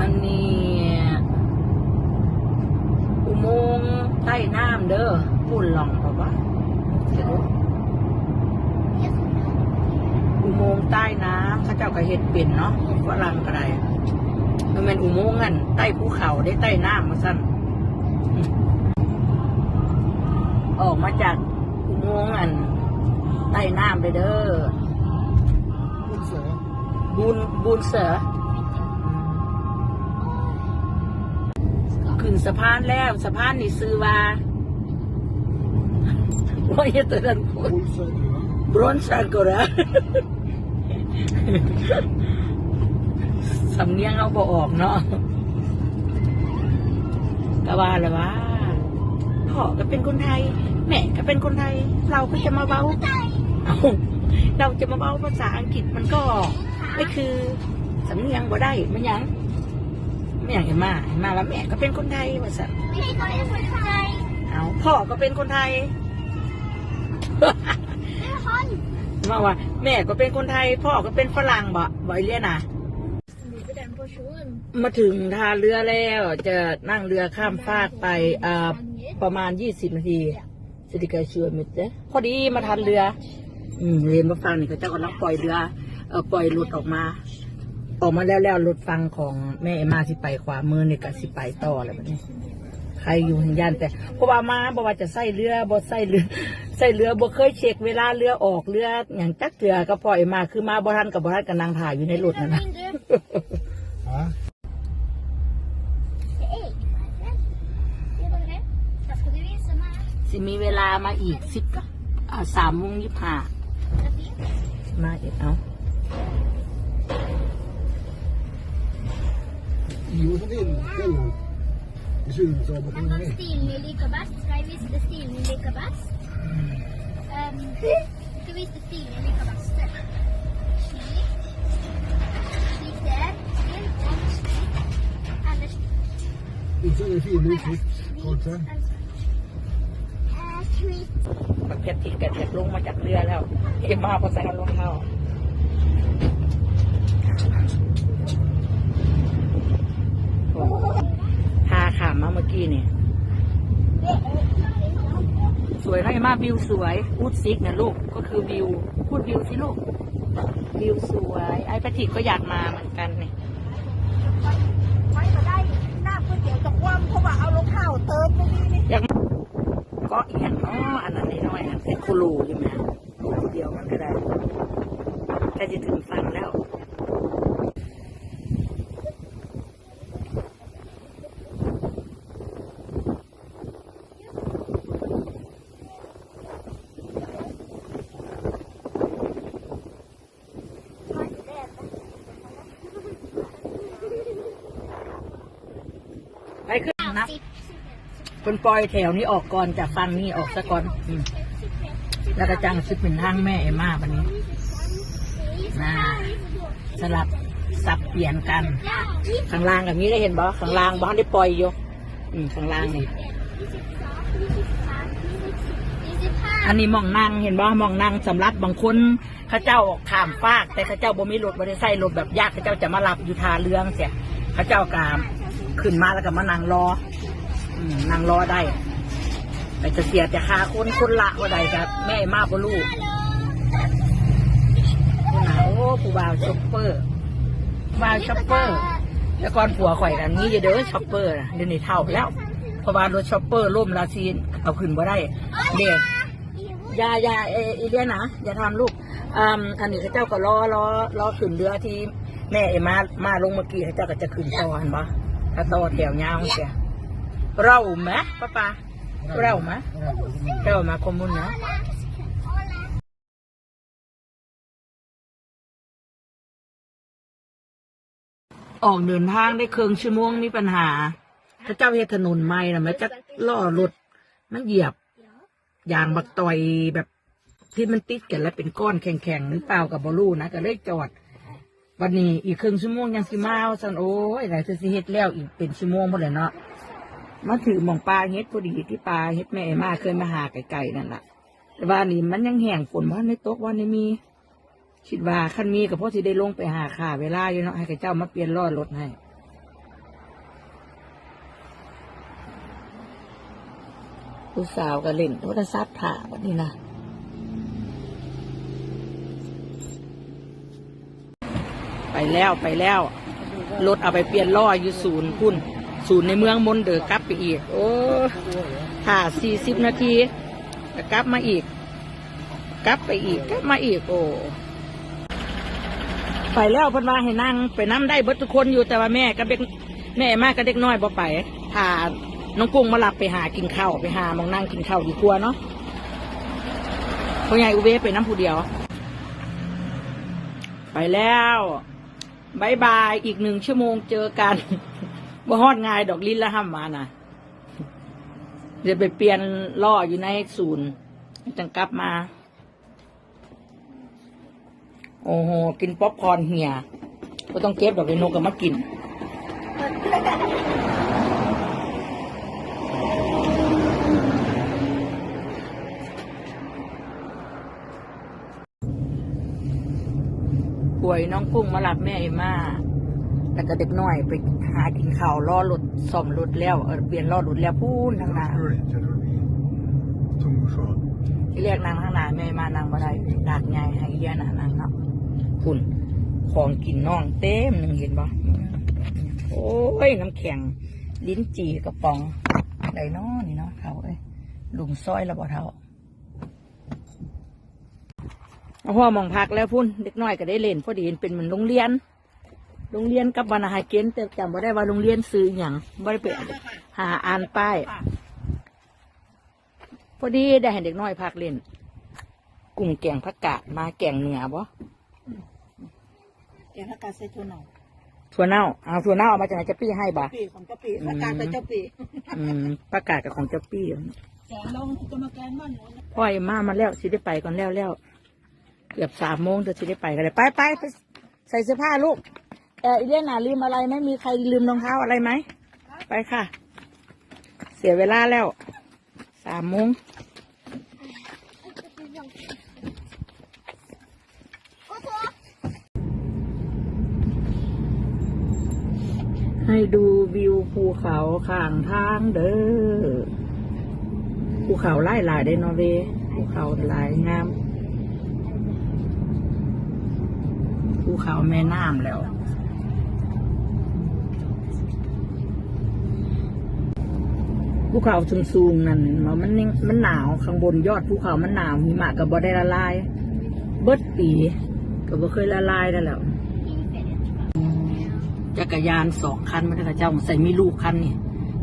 อันนี้อุโมงค์ใต้น้ำเด้อพุ่นหลองบอกว่าเดี๋ยวดูอุโมงค์ใต้น้ำข้าเจ้าก็เห็ดเป็นเนาะฝรั่งก็ได้มันเป็นอุโมงค์อันใต้ภูเขาได้ใต้น้ำมาสั้นอออกมาจากอุโมงค์อันใต้น้ำไปเด้อบุญเสือบุญบุญเสือ ขึ้นสะพานแล้วสะพานนี่ซื้อว่าว่าอย่าตัวนั้นพูดบุญเสือเหนือบรอนซากระสำเนียงเอาบอออกเนาะก็ว่าเลยว่าพ่อก็เป็นคนไทย แม่ก็เป็นคนไทย เราก็จะมาเบ้าเอาเราจะมาเบ้าภาษาอังกฤษมันก็ไม่คือสำเนียงบ่ได้มันหยัง ไม่อย่างเห็นมาเห็นมาว่าแม่ก็เป็นคนไทยว่าสันไม่ใช่คนเป็นคนไทยเอาพ่อก็เป็นคนไทยเป็นคนมาว่า แม่ก็เป็นคนไทย พ่อก็เป็นฝรั่งบ่บ่อยเรียนน่ะมีประเด็นผู้ชวนมาถึงท่าเรือแล้วจะนั่งเรือข้ามฟากไปอ่าประมาณยี่สิบนาทีสิริกาชวนมิตรเด้พอดีมาทันเรือ อืมเรียนมาฟังนี่เขาเจ้ากำลังปล่อยเรือเออปล่อยหลุดออกมา ออกมาแล้วแล้วหลุดฟังของแม่เอมาสิไปขวามือนี่ก็สิไปต่ออะไรแบบนี้ ใครอยู่ทางย่านแต่เพราะว่ามาบอกว่าจะใส่เรือบ่ใส่เรือใส่เรือบ่เคยเช็คเวลาเรือออกเรืออย่างจักเถื่อก็ปล่อยมาคือมาบ่ทันกับบ่ทันกับนางถ่ายอยู่ในรถนั่นนะฮะเอ๊ะเดี๋ยวก่อนนะถ้าคุณได้ยินสมาสิมีเวลามาอีกสิบอ่าสามโมงยี่ห้าแล้วพี่มาอีกเอาอยู่ที่นี่เจ้า อยู่ชื่อโซบะ En นี่ dan stil med likabas. Skal jeg vise det stil med likabas? Um, skal vise det stil med likabas. Slik. Slik der. Stil og slik. Eller slik. อีกสักนาทีนึงคิดก่อนซะ Eh, slik. ประเภทที่กระเด็ดลงมาจากเรือแล้วเอ็มมาพอใส่รองเท้า พาขามมาเมื่อกี้เนี่ยสวยนะเอ็มมาวิวสวยพูดซิกนะลูกก็คือวิว พูดวิวสิลูก วิวสวย ไอ้ปฏิก็อยากมาเหมือนกันเนี่ยไม่ก็ได้หน้าก๋วยเตี๋ยวจะคว่ำเพราะว่าเอารองเท้าเติมไปนี่นี่อยากก็อีกอย่างเนาะอันนั้นนิดหน่อยอันเป็นคูรูใช่ไหมรูเดียวมันก็ได้ใกล้จะถึงฟังแล้ว ไปขึ้ นนับคนปล่อยแถวนี้ออกก่อนจากฟังนี่ออกซะก่อนอืมแล้วก็จังซึกเป็นทางแม่เอมมาวันนี้นะสลับสับเปลี่ยนกันข้างล่างกับนี้ได้เห็นบ่ข้างล่างบ้านได้ปล่อยอยู่อืมข้างล่างนี่อันนี้หมองนั่งเห็นบ่หมองนั่งสำหรับบางคนเข้าเจ้าข้ามฟาก แต่เข้าเจ้าบ่มีรถบ่ได้ใส่รถแบบยากเข้าเจ้าจะมารับอยู่ทาเรืองเสียเข้าเจ้ากาม ขึ้นมาแล้วก็มานั่งรออืมนั่งรอได้แต่จะเสียแต่ค่าคนคนละว่าใดครับ แม่มาบ่ลูกคุณน่ะโอ้ผู้บ่าวช็อปเปอร์บ่าวช็อปเปอร์ แล้วก่อนผัวข่อยกันนี้จะเด้อช็อปเปอร์นะเดี๋ยวนี้เท่าแล้วเพราะว่ารถช็อปเปอร์ล่มลาซีนเอาขึ้นบ่ได้เด็กอย่าอย่าเออีเดียนะอย่าทำลูกอันนี้เขาเจ้าก็รอรอรอขึ้นเรือที่แม่เอมามาลงเมื่อกี้เขาเจ้าก็จะขึ้นต่อเห็นปะ ถ้าโตแถวยาวเสียเราไหมป้าป้าเราไหมเรามาคอมมุนนะออกเดินทางได้เครึ่องชั่วโมงมีปัญหาพระเจ้าเฮถนนใหม่นะแม่จะล่อรถมันเหยียบยางบักต่อยแบบที่มันติดกันแล้วเป็นก้อนแข็งๆหรือเปล่ากับบอลูนะก็เลยจอด วันนี้อีกครึ่งชั่วโมงยังสิมาสันโอ้ยไหนจะสิเฮ็ดแล้วอีกเป็นชั่วโมงหมดเลยเนาะมาถือหมองปลาเฮ็ดพอดีที่ปลาเฮ็ดแม่มาเคยมาหาไก่ๆนั่นแหละแต่ว่านี่มันยังแห้งฝนว่าในตกว่าในมี คิดว่าขั้นมีกับพ่อที่ได้ลงไปหาข่าเวลาอยู่เนาะให้ไก่เจ้ามาเปลี่ยนรอดรถให้ลูกสาวก็เล่นโทรศัพท์ถ่าวันนี้นะ แล้วไปแล้วรถเอาไปเปลี่ยนล้ออยู่ศูนย์พุ่นศูนย์ในเมืองมนเดอกลับไปอีก โอ้ถ่าสี่สิบนาทีก็กลับมาอีก กลับไปอีกกลับมาอีก โอ้ไปแล้วพิ่นว่าให้นั่งไปน้ำได้เบิดทุกคนอยู่แต่ว่าแม่กับเด็กแม่มากกับเด็กน้อยบ่ไปพาน้องกุ้งมาหลับไปหากินข้าวไปหามองนั่งกินข้าวดีกว่าเนาะพ่อใหญ่อุเวไปน้ำผู้เดียว ไปแล้ว บายบายอีกหนึ่งชั่วโมงเจอกันบ่ฮอดง่ายดอกลิ้นละห้ามมานะเดี๋ยวไปเปลี่ยนล่ออยู่ในศูนย์จังกลับมา โอ้โห กินป๊อปคอร์นเหี่ยก็ต้องเก็บดอกไอ้นกกับมากิน ป่วยน้อง กุ้งมาหลับแม่เอมาแล้วก็เด็กน้อยไปหากินข้าวล่อรถซ่อมรถแล้วเออเปลี่ยนล่อรถแล้วพูนทางหน้า ที่เรียกนางทางหน้าแม่มานางบ่ได้ดากไงญ่ให้เยี่ยนะนางเนาะคุณของกินน่องเต็มหนึ่งเห็นบ่โอ้ยน้ำแข็ง ลิ้นจี่กระป๋องไดนอนี่เนาะเขาเอ้ยลุงซ้อยระบ่เท่า เอาพ่อมองพักแล้วพุ่นเด็กน้อยก็ได้เล่นพอดีเป็นเหมือนโรงเรียน โรงเรียนกับบรรณาหารเกณฑ์แต่จำว่าได้ว่าโรงเรียนซื้ออหย่างบ่ได้ไปหาอ่านป้ายพอดีได้เห็นเด็กน้อยพักเล่นกุ้งแกงผักกาดมาแกงเหนือบ่แกงผักกาดใส่ถั่วเน่าถั่วเน่าเอาถั่วเน่าเอามาจากไหนจะปี้ให้บ่ปีของเจ้าปีผักกาดใส่เจ้าปีอืมผักกาดกับของเจ้าปี้แกงลงจะมาแกงมันหนูนะพ่อยมามาแล้วสิได้ไปก่อนแล้วแล้ว เกือบสามโมงจะได้ไปกันเลยไปไปไปใส่เสื้อผ้าลูกเอออีเลียนาลืมอะไรไหมมีใครลืมรองเท้าอะไรไหมไปค่ะ เสียเวลาแล้วสามโมงให้ดูวิวภูเขาข้างทางเด้อภูเขาหลายหลายได้นอเวภูเขาหลายงาม ภูเขาแม่น้ำแล้ว ภูเขาสูงๆนั่นมันมันมันหนาวข้างบนยอดภูเขามันหนาวหิมะกับบ่ได้ละลาย เบิดปีก็บ่เคยละลายได้แล้วจักรยานสองคันมันก็เจ้าใส่มีลูกคันนี่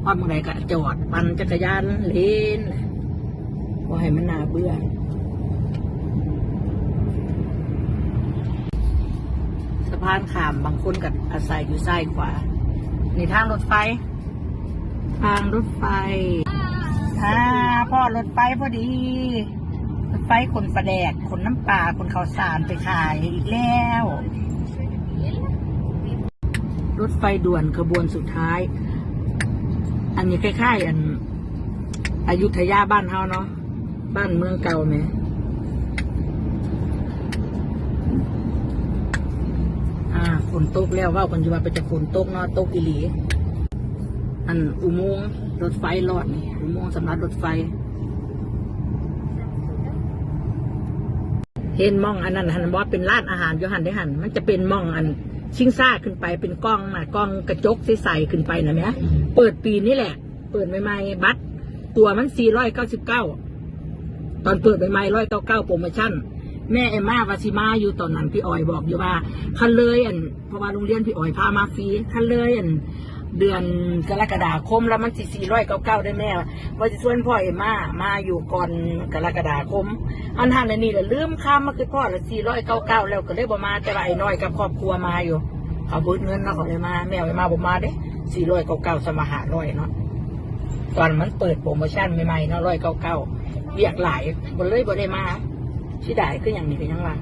พอดเมื่อไรก็จอด ปั่นจักรยานเล่นว่าให้มันน่าเบื่อ สะ พานขามบางคนกับอาศัยอยู่ซ้ายขวาในทางรถไฟ ทางรถไฟอ่าพ่อรถไฟพอดี รถไฟขนปลาแดกขนน้ำปลาขนข้าวสารไปขายอีกแล้ว รถไฟด่วนขบวนสุดท้าย อันนี้คล้ายๆอันอายุธยาบ้านเฮาเนาะบ้านเมืองเก่าไหม อ่าฝนตกแล้วว่าปัจจุบันไปจะฝนตกเนาะตกอีหลีอันอุโมงค์รถไฟรอดนี่อุโมงค์สำหรับรถไฟ เห็นมองอันนั้นหันว่าเป็นร้านอาหารอยู่หันได้หันมันจะเป็นมองอันชิงซ่าขึ้นไปเป็นกล้องนะกล้องกระจกใสๆขึ้นไปนะแม่เปิดปีนี้แหละ เปิดใหม่ๆบัตรตัวมัน 499 ตอนเปิดใหม่ๆ199โปรโมชั่น แม่เอ็มมาวาซิมาอยู่ตอนนั้นพี่ออยบอกอยู่ว่าคันเลยอันเพราะว่าโรงเรียนพี่ออยพามาฟรีคันเลยอันเดือนกรกฎาคมแล้วมันสี่สี่ร้อยเก้าเก้าได้แม่ว่าจะชวนพ่อเอมมามาอยู่ก่อนกรกฎาคม อันทานอันนี้แหละลืมข้ามมาคือพ่อละสี่ร้อยเก้าเก้าแล้วก็เลยบ่มาแต่ว่าไอ้น้อยกับครอบครัวมาอยู่เขาบิดเงินเนาะเขาเลยมา แม่ไว้มาบ่มาเด้สี่ร้อยเก้าเก้าสมหาร้อยเนาะตอนมันเปิดโปรโมชั่นใหม่ๆเนาะร้อยเก้าเก้าเรียกหลายบ่เลยบ่ได้มา ที่ได้คืออย่างนี้ก็ยังว่า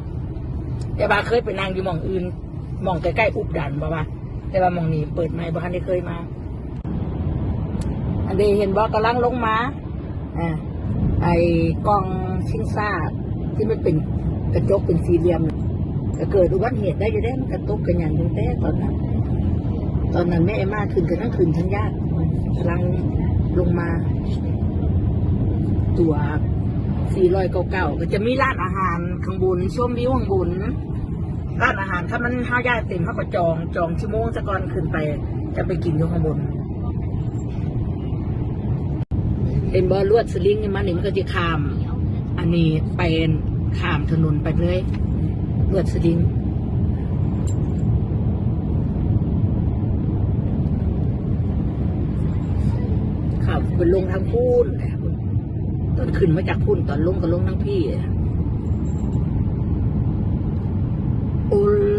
แต่บาเคยไปนั่งอยู่มองอื่นมองใกล้ๆอุบดันบ่ว่าแต่ว่ามองนี้เปิดใหม่บ่ทันได้เคยมา อันเดเห็นบ่กำลังลงมาอ่าไอ้กองชิงซ่าที่มันเป็นกระจกเป็นสี่เหลี่ยมน่ะก็เกิดอุบัติเหตุได้อยู่ได้มันกระตุกกันอย่างตรงแต่ตอนนั้น ตอนนั้นแม่เอมมาขึ้นกันทั้งคืนทั้งญาติกำลังลงมาตัว 499ก็จะมีร้านอาหารข้างบนชมวิวข้างบนร้านอาหารถ้ามันห้าย่าเต็มเขาก็จองจองชั่วโมงจะก่อนขึ้นไป จะไปกินอยู่ข้างบนเห็นบอลวดสลิงมันนี่มันก็จะขาม อันนี้ไปขามถนนไปเลยลวดสลิงครับเป็นลงทางพูนนะ ตอนขึ้นมาจากพูนตอนลงก็ลงทั้งพี่โอ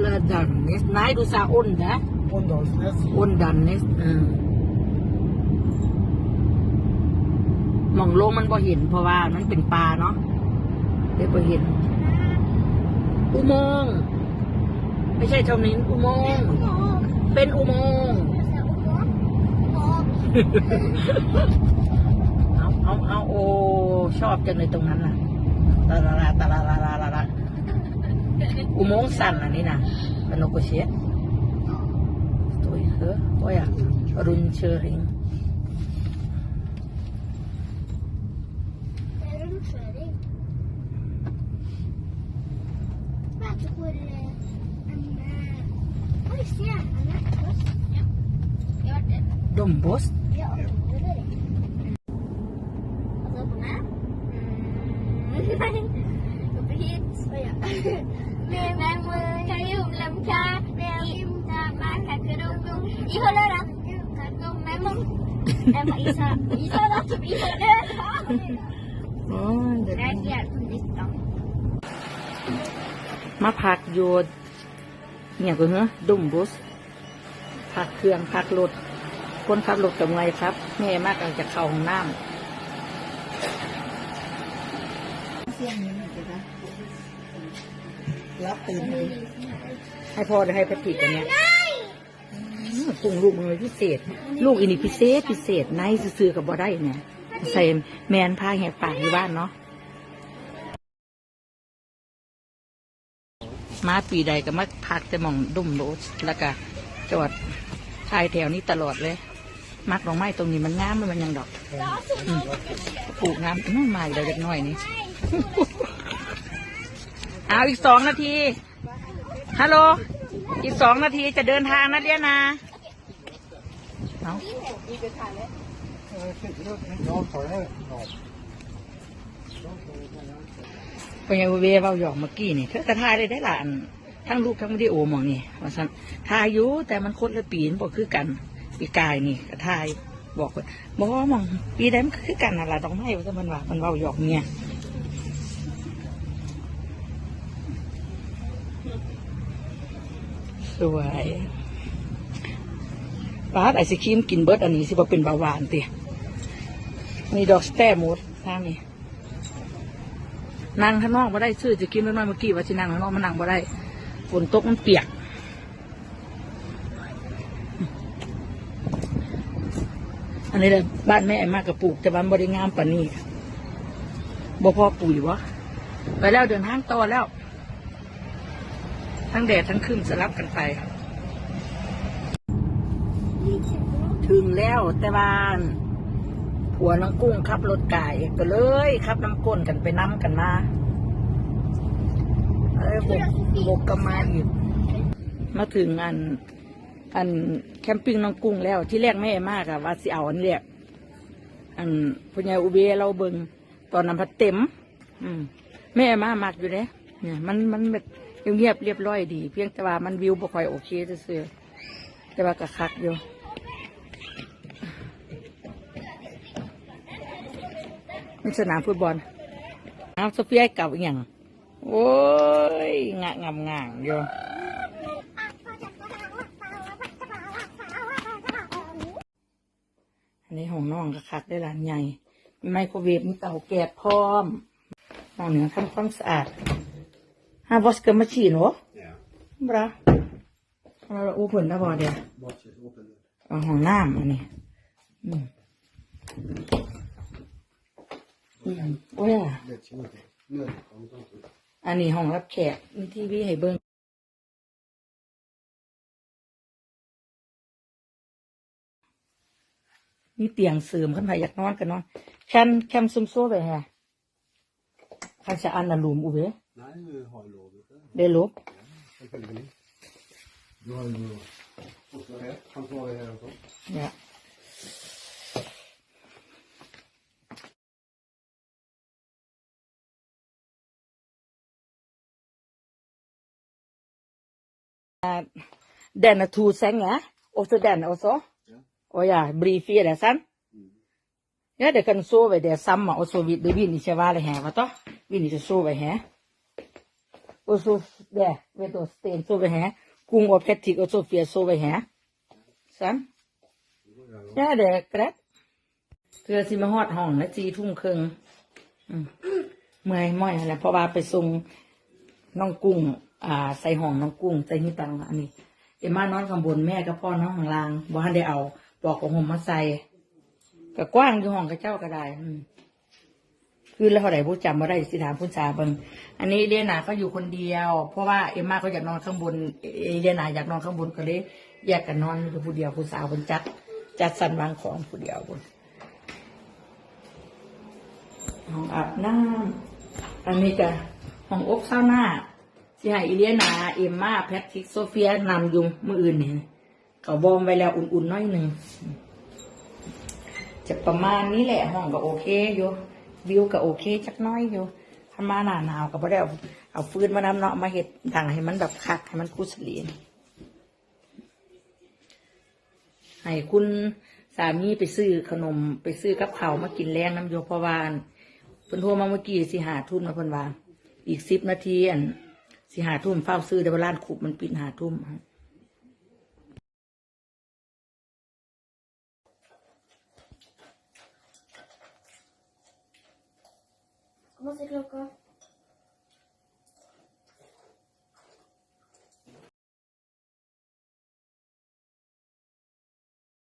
ลดันเนสนายดูซาอ้นนะ Ondansnes. อ้นดันเนสเออมองลงมันพอเห็นเพราะว่ามันเป็นปลาเนาะเดี๋ยวพอเห็น อุโมงค์ไม่ใช่เท่านี้อุโมงค์เป็นอุโมงค์ เอาเอาเอาโอชอบจังเลยตรงนั้นน่ะตาลาลาตาลาลาลาลาลาอุโมงค์สั้นอันนี้นะเป็นโลโกเชียตัวเฮ้อโอ้ยอะรุนเชอริงดมบอส Emang isa Isa lah Isa dah โอ้ยเดี๋ยว Rakyat pun di stop มาพักโยดเนี่ยก็เหรอดมบอสพักเครื่องพักรถคนขับรถกับไงครับ แม่มากอาจจะเข้าห้องน้ำเสียงนี้มันจะนะรับตื่นเลยให้พ่อได้ให้พระติกันเนี่ย ปรุงลูกมันเลยพิเศษ ลูกอินี่พิเศษพิเศษไนท์ซื้อกับบ่ได้เนี่ยใส่แมนผ้าแหกปากที่บ้านเนาะมาปีใดก็มาพักแต่มองดุ่มโรสแล้วก็จอดชายแถวนี้ตลอดเลย มักดอกไม้ตรงนี้มันงามมันยังดอกปลูกงามน้อยใหม่เลยเล็กน้อยนี่เอาอีกสองนาทีฮัลโหลอีกสองนาทีจะเดินทางนะเดียนา เอาเป็นไงเวเบาหยอกเมื่อกี้นี่เธอกระทายได้ได้หลานทั้งลูกทั้งวิดีโอมองนี่ว่าสันทายอยู่แต่มันคนละปีนบอกคือกันปีกายนี่กระทายบอกว่าบอกว่ามองปีใดมันคือกันอะไรต้องไม่ว่าแต่มันว่ามันเบาหยอกเนี่ยสวย ป้าดไอศครีมกินเบิร์ดอันนี้สิว่าเป็นเบาหวานเตียมีดอกสแตมหมดทางนี้นั่งข้างนอกมาได้ซื้อจะกินน้อยเมื่อกี้ว่าจะนั่งข้างนอกมานั่งมาได้ฝนตกมันเปียกอันนี้เลยบ้านแม่มากกับปลูกแต่บ้านบริงามปานี้บ่พอปุ๋ยวะไปแล้วเดินทางต่อแล้ว ทั้งแดดทั้งขึ้นสลับกันไป ถึงแล้ว แต่บ้านผัวน้องกุ้งขับรถไก่ก็เลยขับน้ำก้นกันไปน้ำกันมาเอ้ยบกบกก็มาอีกมาถึงอัน อันแคมปิ้งน้องกุ้งแล้วที่แรกแม่มากอะว่าสิเอาอันเรียกอันพญาอุเบเราเบิงตอนนั้นพัดเต็ม อืมแม่มามากอยู่เนี่ยเนี่ย มันมันแบบเงียบเรียบร้อยดี เพียงแต่ว่ามันวิวบ่ค่อยโอเคเสื่อแต่ว่ากะคักอยู่ นี่สนามฟุตบอลเอาโซเฟียเก่าอีกอย่างโอ้ยงะงามงางอยู่อันนี้ของน้องก็คักได้หลานใหญ่มีไมโครเวฟมีเตาแก๊สพร้อมน้องเหนือทำความสะอาดฮาวอสเกอร์มาชีนเหรอ Ja. บราเราอูเพิ่นนะบอเดียว Watch it, open it. เอาห้องน้ำอันนี้ อืมอืมโอ้ยอะ Let's see what it- No, I'm going to- อันนี้ห้องรับแขกมีทีวีให้เบิ่งมีเตียงเสริมขึ้นไปอยากนอนก็นอน kan kan som sover här kanske Anna Lom Ove Nej, vi har ju lov. det är lov Jag kan ligga ner. Du har ju lov. Och så här. Han får vara här också. ja den är två sängar och så den också. Och ja, blir fyra sen. Ja, det kan sova det samma och så vill det vill inte vara här, va då? Vill inte sova här. Och så där, vet du, Sten sover här. Kung och Petrik och Sofia sover här. Sen. Ja, det är rätt. เธอสิมาฮอดห้องนะจีทุ่มครึ่งอืมเมื่อยม่อยอะไรเพราะว่าไปส่งน้องกุ้ง อ่า ใส่ห้องน้องกุ้งใส่นี่ตังอันนี้เอ็มมานอนข้างบนแม่กับพ่อนอนข้างล่างบ่ทันได้เอาปลอกของผมมาใส่ก็กว้างอยู่ห้องกับเจ้าก็ได้ อืมคือแล้วเท่าไหร่ผู้จำมาได้สิถามผู้ชาบิงอันนี้เดียนาก็อยู่คนเดียว เพราะว่าเอ็มมาก็อยากนอนข้างบนเอเดียนาอยากนอนข้างบนก็เลยแยกกันนอนอยู่ผู้เดียวผู้สาวบนจัด จัดสรรวางของผู้เดียวบนห้องอาบน้ำอันนี้ก็ห้องอกเศร้าหน้า ที่ให้อิเลียนา เอมมาแพทริกโซเฟียนำยุงมืออื่นเนี่ยเขาวอร์มไว้แล้วอุ่นๆน้อยหนึ่งจะประมาณนี้แหละห้องก็โอเคอยู่วิวก็โอเคจักน้อยอยู่ถ้ามาหนาหนาวก็ไม่ได้เอาเอาฟืนมานำเนาะมาเห็ดดังให้มันแบบคักให้มันคุสลีนให้คุณสามีไปซื้อขนมไปซื้อกับเขามากินแรงน้ำโยพราะวาอั่นเพิ่นโทรมาเมื่อกี้สิหาทุ่มนะเพิ่นว่า อีกสิบนาทีอัน สิหาทุ่มเฝ้าซื้อแต่ว่าร้านขุบมันปิดหาทุ่มมาสิลูกก็